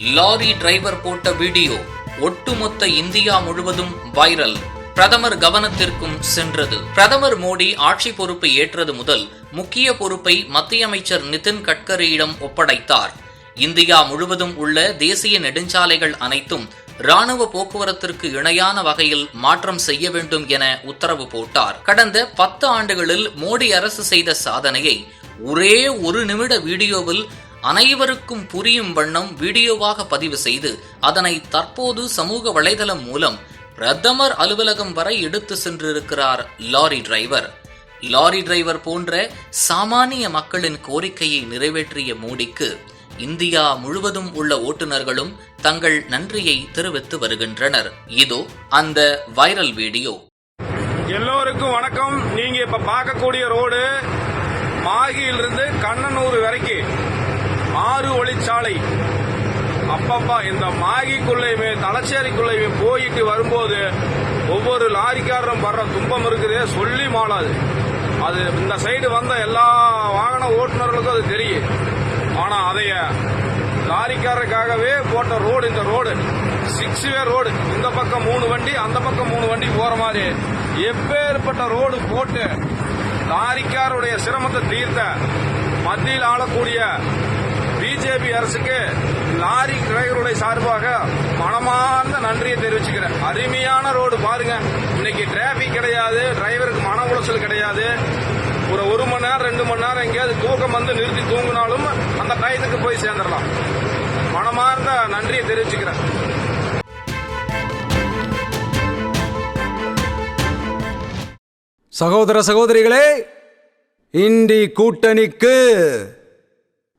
Lorry driver போட்ட video ஒட்டுமொத்த India முழுவதும் வைரல். பிரதமர் கவனத்திற்கும் சென்றது. பிரதமர் மோடி ஆட்சி பொறுப்பை ஏற்றது முதல் முக்கிய பொறுப்பை மத்திய அமைச்சர் நிதின் கட்கரியிடம் ஒப்படைத்தார். இந்தியா முழுவதும் உள்ள தேசிய நெடுஞ்சாலைகள் அனைத்தும் ராணுவ போக்குவரத்திற்கு இணையான வகையில் மாற்றம் செய்ய வேண்டும் என உத்தரவு போட்டார். கடந்த பத்து ஆண்டுகளில் மோடி அரசு செய்த சாதனையை ஒரே ஒரு நிமிட வீடியோவில் அனைவருக்கும் புரியும் வண்ணம் வீடியோவாக பதிவு செய்து அதனை தற்போது சமூக வலைதளம் மூலம் பிரதமர் அலுவலகம் வரை எடுத்து சென்றிருக்கிறார் லாரி டிரைவர். லாரி டிரைவர் போன்ற சாமானிய மக்களின் கோரிக்கையை நிறைவேற்றிய மோடிக்கு இந்தியா முழுவதும் உள்ள ஓட்டுநர்களும் தங்கள் நன்றியை தெரிவித்து வருகின்றனர். இதோ அந்த வைரல் வீடியோ. எல்லோருக்கும் வணக்கம். நீங்க இப்ப பார்க்கக்கூடிய ரோடு மாகியிலிருந்து கண்ணனூர் வரைக்கும். ஆறு வழிச்சாலை அப்பப்பா இந்த மாகிக்குள்ளையுமே தலச்சேரிக்குள்ளையுமே போயிட்டு வரும்போது ஒவ்வொரு லாரிக்காரரும் வர்ற துன்பம் இருக்குதே சொல்லி மாளாது. அது இந்த சைடு வந்த எல்லா வாகன ஓட்டுநர்களுக்கும் அது தெரியும். ஆனா அதைய லாரிக்காரருக்காகவே போட்ட ரோடு இந்த ரோடு. Six way road. இந்த பக்கம் மூணு வண்டி அந்த பக்கம் மூணு வண்டி போற மாதிரி. எப்பேற்பட்ட ரோடு போட்டு லாரிக்காருடைய சிரமத்தை தீர்த்த மத்தியில் ஆளக்கூடிய பிஜேபி அரசுக்கு லாரி டிரைவருடைய சார்பாக மனமார்ந்த நன்றியை தெரிவிச்சுக்கிறேன். அருமையான ரோடு பாருங்க. இன்னைக்கு டிராபிக் கிடையாது டிரைவருக்கு மன உளைச்சல் கிடையாது. ஒரு ஒரு மணி நேரம் ரெண்டு மணி நேரம் எங்கேயாவது தூக்கம் வந்து நிறுத்தி தூங்கினாலும் அந்த டயத்துக்கு போய் சேர்ந்துடலாம். மனமார்ந்த நன்றியை தெரிவிச்சுக்கிறேன். சகோதர சகோதரிகளே இண்டி கூட்டணிக்கு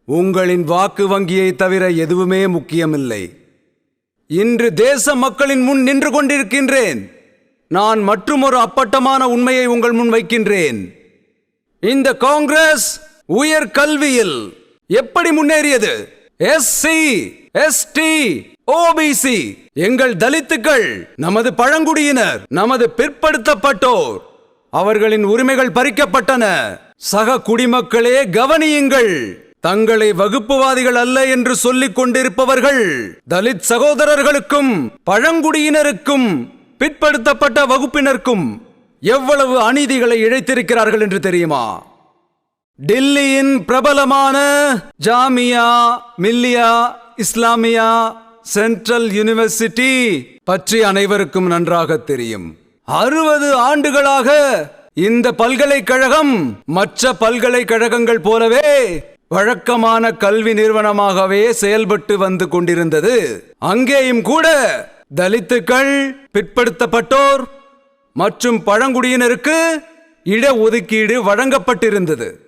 உங்களின் வாக்கு வங்கியை தவிர எதுவுமே முக்கியமில்லை. இன்று தேச மக்களின் முன் நின்று கொண்டிருக்கின்றேன். நான் மற்றுமொரு அப்பட்டமான உண்மையை உங்கள் முன் வைக்கின்றேன். இந்த காங்கிரஸ் உயர் கல்வியில் எப்படி முன்னேறியது? எஸ்சி எஸ்டி ஓபிசி எங்கள் தலித்துக்கள் நமது பழங்குடியினர் நமது பிற்படுத்தப்பட்டோர் அவர்களின் உரிமைகள் பறிக்கப்பட்டன. சக குடிமக்களே கவனியுங்கள். தங்களை வகுப்புவாதிகள் அல்ல என்று சொல்லிக் கொண்டிருப்பவர்கள் தலித் சகோதரர்களுக்கும் பழங்குடியினருக்கும் பிற்படுத்தப்பட்ட வகுப்பினருக்கும் எவ்வளவு அநீதிகளை இழைத்திருக்கிறார்கள் என்று தெரியுமா? டெல்லியின் பிரபலமான ஜாமியா மில்லியா இஸ்லாமியா சென்ட்ரல் யூனிவர்சிட்டி பற்றி அனைவருக்கும் நன்றாக தெரியும். அறுபது ஆண்டுகளாக இந்த பல்கலைக்கழகம் மற்ற பல்கலைக்கழகங்கள் போலவே வழக்கமான கல்வி நிறுவனமாகவே செயல்பட்டு வந்து கொண்டிருந்தது. அங்கேயும் கூட தலித்துக்கள் பிற்படுத்தப்பட்டோர் மற்றும் பழங்குடியினருக்கு இடஒதுக்கீடு வழங்கப்பட்டிருந்தது.